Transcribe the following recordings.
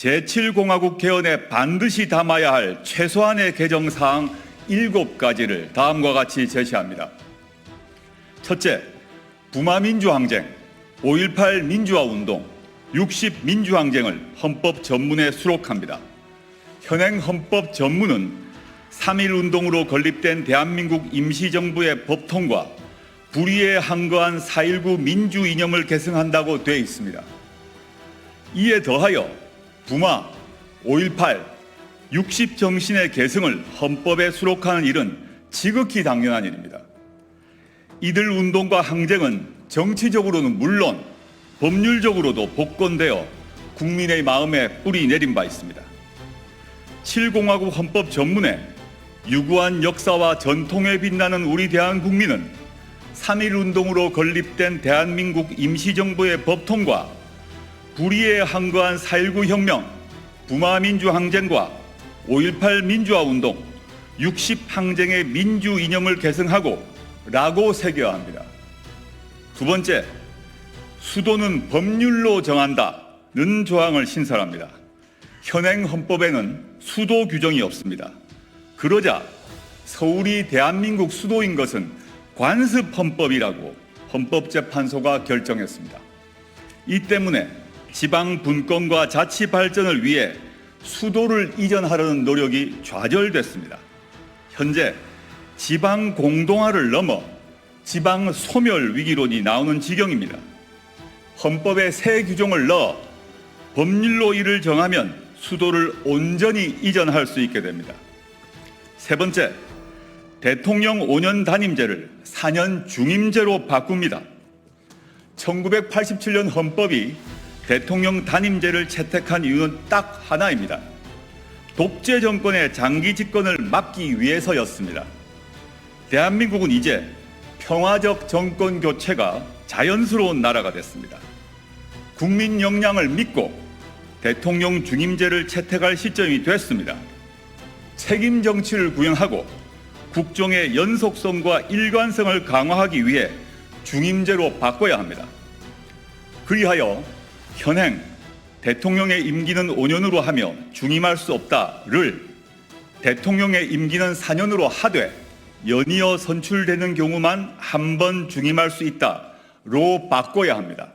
제7공화국 개헌에 반드시 담아야 할 최소한의 개정 사항 7가지를 다음과 같이 제시합니다. 첫째, 부마 민주항쟁, 5.18 민주화 운동, 60 민주항쟁을 헌법 전문에 수록합니다. 현행 헌법 전문은 3.1 운동으로 건립된 대한민국 임시정부의 법 통과, 불의에 항거한 4.19 민주 이념을 계승한다고 되어 있습니다. 이에 더하여 부마, 5.18, 60 정신의 계승을 헌법에 수록하는 일은 지극히 당연한 일입니다. 이들 운동과 항쟁은 정치적으로는 물론 법률적으로도 복권되어 국민의 마음에 뿌리 내린 바 있습니다. 7공화국 헌법 전문에 유구한 역사와 전통에 빛나는 우리 대한국민은 3.1 운동으로 건립된 대한민국 임시정부의 법통과 불의에 항거한 4.19 혁명, 부마 민주 항쟁과 5.18 민주화 운동, 60 항쟁의 민주 이념을 계승하고 라고 새겨야 합니다. 두 번째, 수도는 법률로 정한다는 조항을 신설합니다. 현행 헌법에는 수도 규정이 없습니다. 그러자 서울이 대한민국 수도인 것은 관습 헌법이라고 헌법재판소가 결정했습니다. 이 때문에 지방 분권과 자치 발전을 위해 수도를 이전하려는 노력이 좌절됐습니다. 현재 지방 공동화를 넘어 지방 소멸 위기론이 나오는 지경입니다. 헌법에 새 규정을 넣어 법률로 이를 정하면 수도를 온전히 이전할 수 있게 됩니다. 세 번째, 대통령 5년 단임제를 4년 중임제로 바꿉니다. 1987년 헌법이 대통령 단임제를 채택한 이유는 딱 하나입니다. 독재 정권의 장기 집권을 막기 위해서였습니다. 대한민국은 이제 평화적 정권 교체가 자연스러운 나라가 됐습니다. 국민 역량을 믿고 대통령 중임제를 채택할 시점이 됐습니다. 책임 정치를 구현하고 국정의 연속성과 일관성을 강화하기 위해 중임제로 바꿔야 합니다. 그리하여 현행 대통령의 임기는 5년으로 하며 중임할 수 없다를 대통령의 임기는 4년으로 하되 연이어 선출되는 경우만 한 번 중임할 수 있다로 바꿔야 합니다.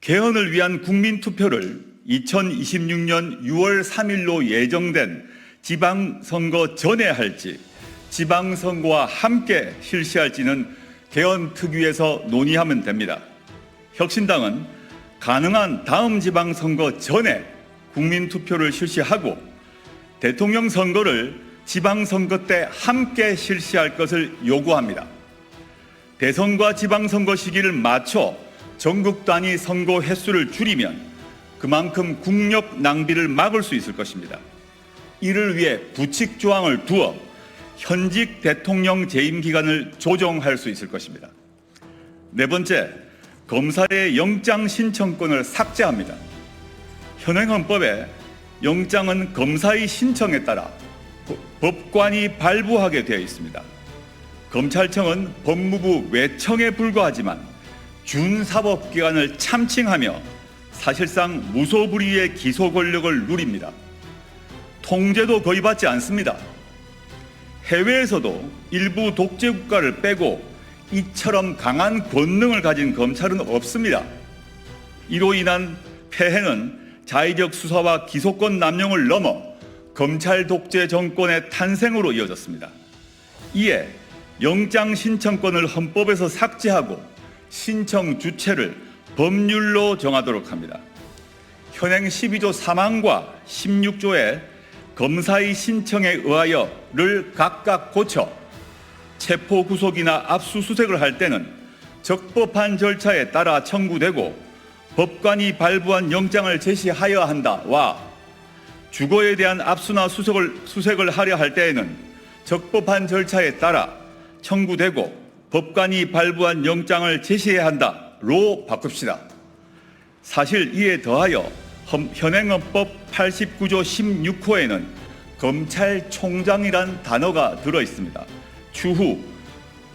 개헌을 위한 국민 투표를 2026년 6월 3일로 예정된 지방선거 전에 할지 지방선거와 함께 실시할지는 개헌 특위에서 논의하면 됩니다. 혁신당은 가능한 다음 지방선거 전에 국민투표를 실시하고 대통령 선거를 지방선거 때 함께 실시할 것을 요구합니다. 대선과 지방선거 시기를 맞춰 전국 단위 선거 횟수를 줄이면 그만큼 국력 낭비를 막을 수 있을 것입니다. 이를 위해 부칙 조항을 두어 현직 대통령 재임 기간을 조정할 수 있을 것입니다. 네 번째, 검사의 영장 신청권을 삭제합니다. 현행 헌법에 영장은 검사의 신청에 따라 법관이 발부하게 되어 있습니다. 검찰청은 법무부 외청에 불과하지만 준사법기관을 참칭하며 사실상 무소불위의 기소 권력을 누립니다. 통제도 거의 받지 않습니다. 해외에서도 일부 독재 국가를 빼고 이처럼 강한 권능을 가진 검찰은 없습니다. 이로 인한 폐해는 자의적 수사와 기소권 남용을 넘어 검찰 독재 정권의 탄생으로 이어졌습니다. 이에 영장 신청권을 헌법에서 삭제하고 신청 주체를 법률로 정하도록 합니다. 현행 12조 3항과 16조의 검사의 신청에 의하여를 각각 고쳐 체포 구속이나 압수수색을 할 때는 적법한 절차에 따라 청구되고 법관이 발부한 영장을 제시하여야 한다와 주거에 대한 압수나 수색을, 수색을 하려 할 때에는 적법한 절차에 따라 청구되고 법관이 발부한 영장을 제시해야 한다로 바꿉시다. 사실 이에 더하여 현행헌법 89조 16호에는 검찰총장이란 단어가 들어 있습니다. 추후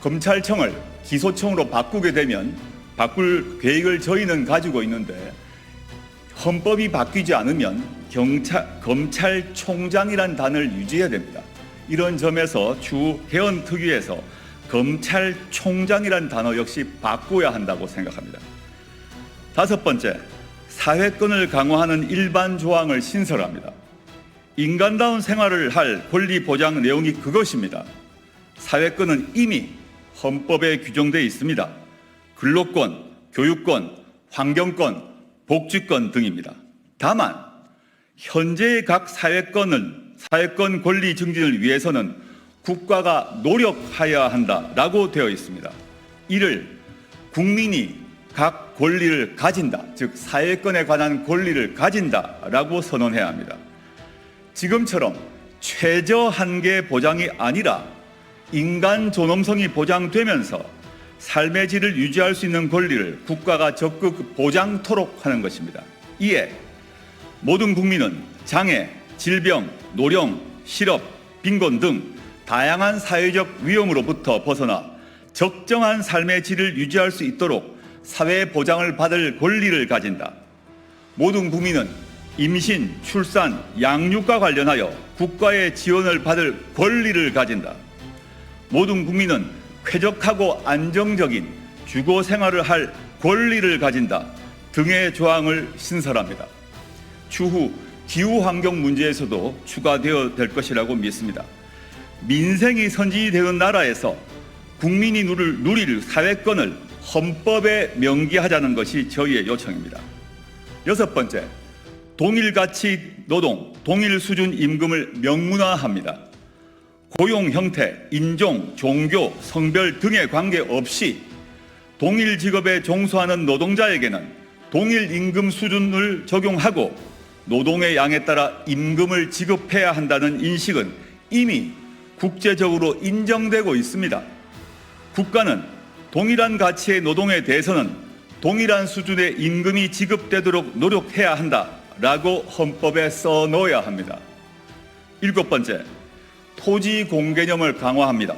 검찰청을 기소청으로 바꾸게 되면 바꿀 계획을 저희는 가지고 있는데 헌법이 바뀌지 않으면 경찰, 검찰총장이란 단어를 유지해야 됩니다. 이런 점에서 추후 개헌 특위에서 검찰총장이란 단어 역시 바꿔야 한다고 생각합니다. 다섯 번째, 사회권을 강화하는 일반 조항을 신설합니다. 인간다운 생활을 할 권리 보장 내용이 그것입니다. 사회권은 이미 헌법에 규정되어 있습니다. 근로권, 교육권, 환경권, 복지권 등입니다. 다만 현재의 각 사회권은 사회권 권리 증진을 위해서는 국가가 노력하여야 한다라고 되어 있습니다. 이를 국민이 각 권리를 가진다, 즉 사회권에 관한 권리를 가진다라고 선언해야 합니다. 지금처럼 최저 한계 보장이 아니라 인간 존엄성이 보장되면서 삶의 질을 유지할 수 있는 권리를 국가가 적극 보장토록 하는 것입니다. 이에 모든 국민은 장애, 질병, 노령, 실업, 빈곤 등 다양한 사회적 위험으로부터 벗어나 적정한 삶의 질을 유지할 수 있도록 사회 보장을 받을 권리를 가진다. 모든 국민은 임신, 출산, 양육과 관련하여 국가의 지원을 받을 권리를 가진다. 모든 국민은 쾌적하고 안정적인 주거 생활을 할 권리를 가진다 등의 조항을 신설합니다. 추후 기후 환경 문제에서도 추가되어 될 것이라고 믿습니다. 민생이 선진되는 나라에서 국민이 누릴, 누릴 사회권을 헌법에 명기하자는 것이 저희의 요청입니다. 여섯 번째, 동일 가치 노동, 동일 수준 임금을 명문화합니다. 고용 형태, 인종, 종교, 성별 등의 관계 없이 동일 직업에 종수하는 노동자에게는 동일 임금 수준을 적용하고 노동의 양에 따라 임금을 지급해야 한다는 인식은 이미 국제적으로 인정되고 있습니다. 국가는 동일한 가치의 노동에 대해서는 동일한 수준의 임금이 지급되도록 노력해야 한다라고 헌법에 써 넣어야 합니다. 일곱 번째, 토지 공개념을 강화합니다.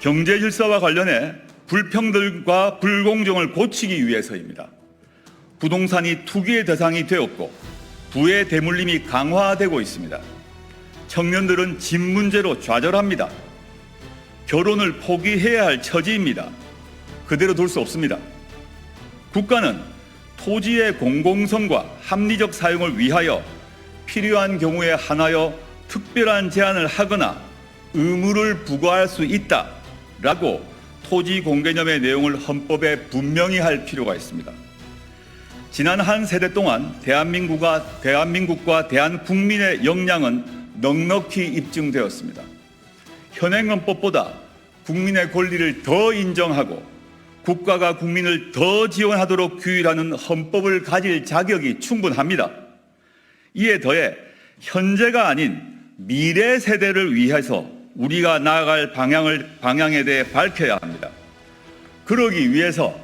경제 질서와 관련해 불평등과 불공정을 고치기 위해서입니다. 부동산이 투기의 대상이 되었고 부의 대물림이 강화되고 있습니다. 청년들은 집 문제로 좌절합니다. 결혼을 포기해야 할 처지입니다. 그대로 둘 수 없습니다. 국가는 토지의 공공성과 합리적 사용을 위하여 필요한 경우에 한하여 특별한 제한을 하거나 의무를 부과할 수 있다라고 토지 공개념의 내용을 헌법에 분명히 할 필요가 있습니다. 지난 한 세대 동안 대한민국과 대한민국과 대한 국민의 역량은 넉넉히 입증되었습니다. 현행 헌법보다 국민의 권리를 더 인정하고 국가가 국민을 더 지원하도록 규율하는 헌법을 가질 자격이 충분합니다. 이에 더해 현재가 아닌 미래 세대를 위해서 우리가 나아갈 방향을 방향에 대해 밝혀야 합니다. 그러기 위해서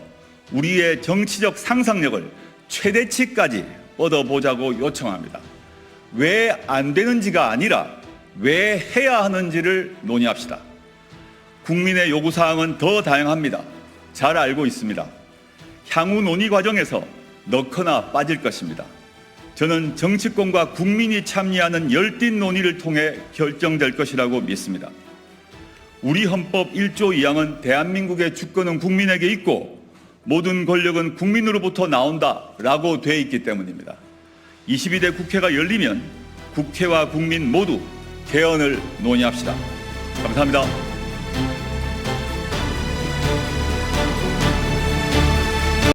우리의 정치적 상상력을 최대치까지 뻗어보자고 요청합니다. 왜 안 되는지가 아니라 왜 해야 하는지를 논의합시다. 국민의 요구사항은 더 다양합니다. 잘 알고 있습니다. 향후 논의 과정에서 넣거나 빠질 것입니다. 저는 정치권과 국민이 참여하는 열띤 논의를 통해 결정될 것이라고 믿습니다. 우리 헌법 1조 2항은 대한민국의 주권은 국민에게 있고 모든 권력은 국민으로부터 나온다라고 돼 있기 때문입니다. 22대 국회가 열리면 국회와 국민 모두 개헌을 논의합시다. 감사합니다.